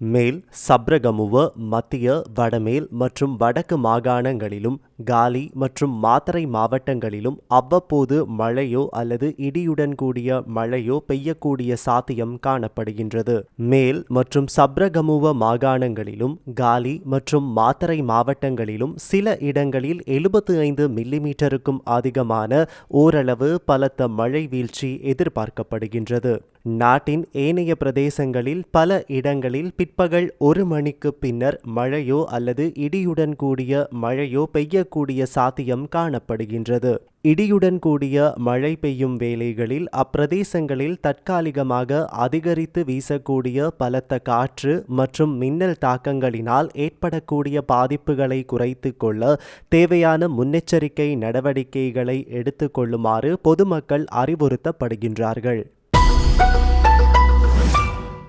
மேல் சப்ரகமுவ மத்திய வடமேல் மற்றும் வடக்கு மாகாணங்களிலும் காலி மற்றும் மாத்தறை மாவட்டங்களிலும் அவ்வப்போது மழையோ அல்லது இடியுடன் கூடிய மழையோ பெய்யக்கூடிய சாத்தியம் காணப்படுகின்றது. மேல் மற்றும் சப்ரகமுவ மாகாணங்களிலும் காலி மற்றும் மாத்தறை மாவட்டங்களிலும் சில இடங்களில் எழுபத்து ஐந்து மில்லிமீட்டருக்கும் அதிகமான ஓரளவு பலத்த மழை வீழ்ச்சி எதிர்பார்க்கப்படுகின்றது. நாட்டின் ஏனைய பிரதேசங்களில் பல இடங்களில் பிற்பகல் ஒரு மணிக்கு பின்னர் மழையோ அல்லது இடியுடன் கூடிய மழையோ பெய்யக்கூடிய சாத்தியம் காணப்படுகின்றது. இடியுடன் கூடிய மழை பெய்யும் வேளைகளில் அப்பிரதேசங்களில் தற்காலிகமாக அதிகரித்து வீசக்கூடிய பலத்த காற்று மற்றும் மின்னல் தாக்கங்களினால் ஏற்படக்கூடிய பாதிப்புகளை குறைத்து கொள்ள தேவையான முன்னெச்சரிக்கை நடவடிக்கைகளை எடுத்துக்கொள்ளுமாறு பொதுமக்கள் அறிவுறுத்தப்படுகின்றார்கள்.